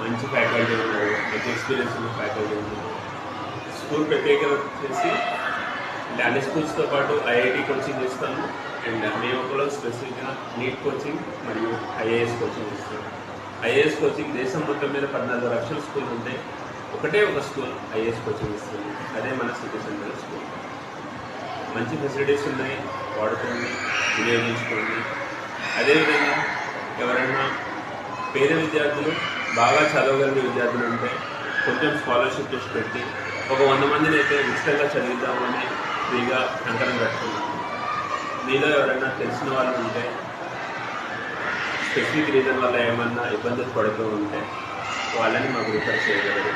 మంచి ఫ్యాకల్టీ ఉన్నారు మంచి ఎక్స్పీరియన్స్ ఉన్న ఫ్యాకల్టీ ఉన్నారు స్కూల్ ప్రత్యేకత వచ్చేసి అంటే అన్ని స్కూల్స్తో పాటు ఐఐటి కోచింగ్ ఇస్తాము అండ్ మేము కూడా స్పెసిఫిక్గా నీట్ కోచింగ్ మరియు ఐఏఎస్ కోచింగ్ ఇస్తాము ఐఏఎస్ కోచింగ్ దేశం మొత్తం మీద పద్నాలుగు లక్షల స్కూల్ ఉంటే ఒకటే ఒక స్కూల్ ఐఏఎస్ కోచింగ్ ఇస్తుంది అదే మన సిటీ సెంటర్ స్కూల్ మంచి ఫెసిలిటీస్ ఉన్నాయి. వాడుకోండి వినియోగించుకోండి. అదేవిధంగా ఎవరైనా పేద విద్యార్థులు బాగా చదవగలిగిన విద్యార్థులు ఉంటే కొంచెం స్కాలర్షిప్ చేసి పెట్టి ఒక వంద మందిని అయితే ఉచితంగా చదివిద్దామని ఫ్రీగా కంకణం కట్టుకున్నాను మీలో ఎవరైనా తెలిసిన వాళ్ళు ఉంటే స్పెసిఫిక్ రీజన్ వల్ల ఏమన్నా ఇబ్బందులు పడుతూ ఉంటే వాళ్ళని మాకు రిఫర్ చేయగలరు.